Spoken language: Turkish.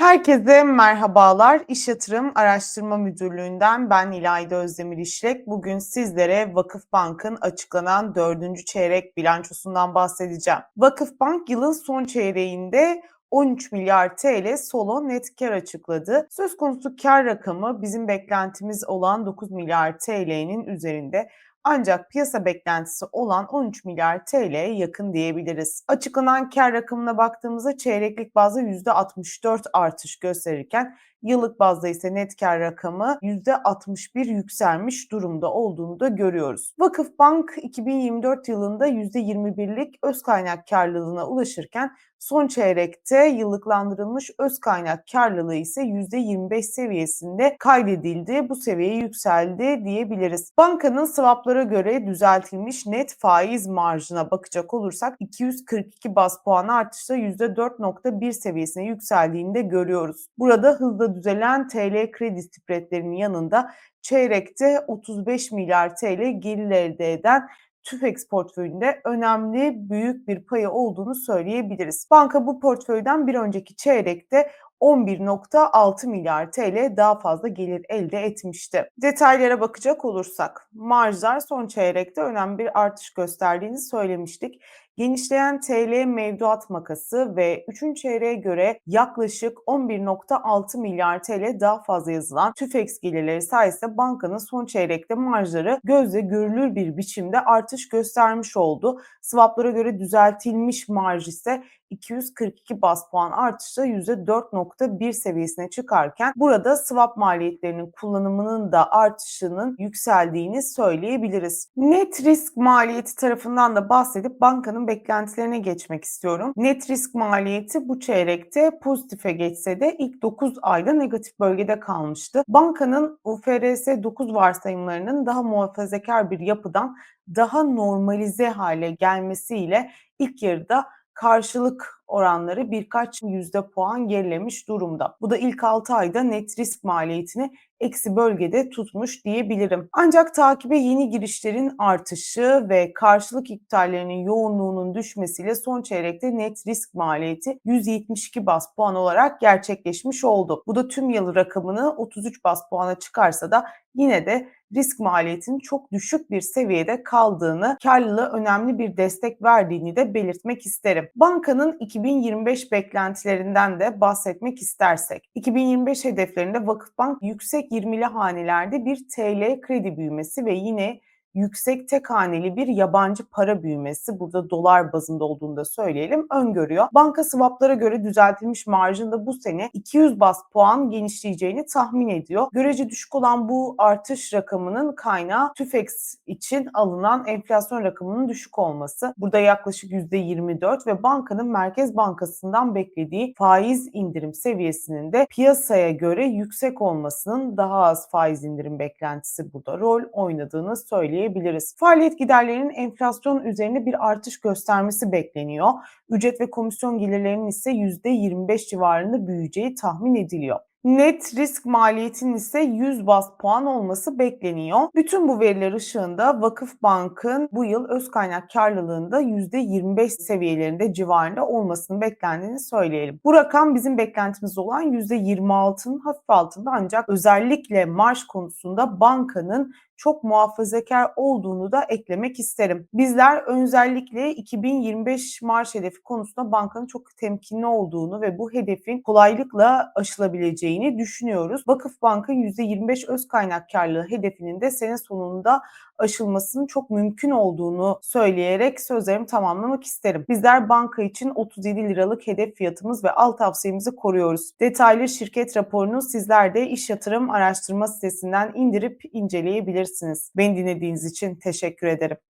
Herkese merhabalar. İş Yatırım Araştırma Müdürlüğü'nden ben İlayda Özdemir İşlek. Bugün sizlere Vakıfbank'ın açıklanan dördüncü çeyrek bilançosundan bahsedeceğim. Vakıfbank yılın son çeyreğinde 13 milyar TL solo net kar açıkladı. Söz konusu kar rakamı bizim beklentimiz olan 9 milyar TL'nin üzerinde. Ancak piyasa beklentisi olan 13 milyar TL'ye yakın diyebiliriz. Açıklanan kar rakamına baktığımızda çeyreklik bazda %64 artış gösterirken yıllık bazda ise net kar rakamı %61 yükselmiş durumda olduğunu da görüyoruz. Vakıfbank 2024 yılında %21'lik öz kaynak karlılığına ulaşırken son çeyrekte yıllıklandırılmış öz kaynak karlılığı ise %25 seviyesinde kaydedildi. Bu seviyeye yükseldi diyebiliriz. Bankanın swaplara göre düzeltilmiş net faiz marjına bakacak olursak 242 bas puan artışla %4.1 seviyesine yükseldiğini de görüyoruz. Burada hızla düzelen TL kredi spreadlerinin yanında çeyrekte 35 milyar TL gelir elde eden TÜFEX portföyünde önemli büyük bir payı olduğunu söyleyebiliriz. Banka bu portföyden bir önceki çeyrekte 11.6 milyar TL daha fazla gelir elde etmişti. Detaylara bakacak olursak, marjlar son çeyrekte önemli bir artış gösterdiğini söylemiştik. Genişleyen TL mevduat makası ve 3. çeyreğe göre yaklaşık 11.6 milyar TL daha fazla yazılan TÜFEX gelirleri sayesinde bankanın son çeyrekte marjları gözle görülür bir biçimde artış göstermiş oldu. Swaplara göre düzeltilmiş marj ise 242 bas puan artışla %4.1 seviyesine çıkarken burada swap maliyetlerinin kullanımının da artışının yükseldiğini söyleyebiliriz. Net risk maliyeti tarafından da bahsedip bankanın beklentilerine geçmek istiyorum. Net risk maliyeti bu çeyrekte pozitife geçse de ilk 9 ayda negatif bölgede kalmıştı. Bankanın UFRS 9 varsayımlarının daha muhafazakar bir yapıdan daha normalize hale gelmesiyle ilk yarıda karşılık oranları birkaç yüzde puan gerilemiş durumda. Bu da ilk 6 ayda net risk maliyetini eksi bölgede tutmuş diyebilirim. Ancak takibe yeni girişlerin artışı ve karşılık iptallerinin yoğunluğunun düşmesiyle son çeyrekte net risk maliyeti 172 bas puan olarak gerçekleşmiş oldu. Bu da tüm yıl rakamını 33 bas puana çıkarsa da yine de risk maliyetinin çok düşük bir seviyede kaldığını, karlılığa önemli bir destek verdiğini de belirtmek isterim. Bankanın 2025 beklentilerinden de bahsetmek istersek, 2025 hedeflerinde Vakıfbank yüksek 20'li hanelerde bir TL kredi büyümesi ve yine yüksek tek haneli bir yabancı para büyümesi burada dolar bazında olduğunu da söyleyelim öngörüyor. Banka swaplara göre düzeltilmiş marjında bu sene 200 bas puan genişleyeceğini tahmin ediyor. Görece düşük olan bu artış rakamının kaynağı TÜFEX için alınan enflasyon rakamının düşük olması. Burada yaklaşık %24 ve bankanın Merkez Bankası'ndan beklediği faiz indirim seviyesinin de piyasaya göre yüksek olmasının daha az faiz indirim beklentisi burada rol oynadığını söyleyebiliriz söyleyebiliriz. Faaliyet giderlerinin enflasyon üzerine bir artış göstermesi bekleniyor. Ücret ve komisyon gelirlerinin ise %25 civarında büyüyeceği tahmin ediliyor. Net risk maliyetinin ise 100 bas puan olması bekleniyor. Bütün bu veriler ışığında Vakıf Bank'ın bu yıl öz kaynak karlılığında %25 seviyelerinde civarında olmasını beklendiğini söyleyelim. Bu rakam bizim beklentimiz olan %26'nın hafif altında ancak özellikle marş konusunda bankanın çok muhafazakar olduğunu da eklemek isterim. Bizler özellikle 2025 marş hedefi konusunda bankanın çok temkinli olduğunu ve bu hedefin kolaylıkla aşılabileceğini düşünüyoruz. Vakıf Bank'ın %25 öz kaynak karlılığı hedefinin de sene sonunda aşılmasının çok mümkün olduğunu söyleyerek sözlerimi tamamlamak isterim. Bizler banka için 37 liralık hedef fiyatımız ve alt tavsiyemizi koruyoruz. Detaylı şirket raporunu sizler de iş yatırım araştırma sitesinden indirip inceleyebilirsiniz. Beni dinlediğiniz için teşekkür ederim.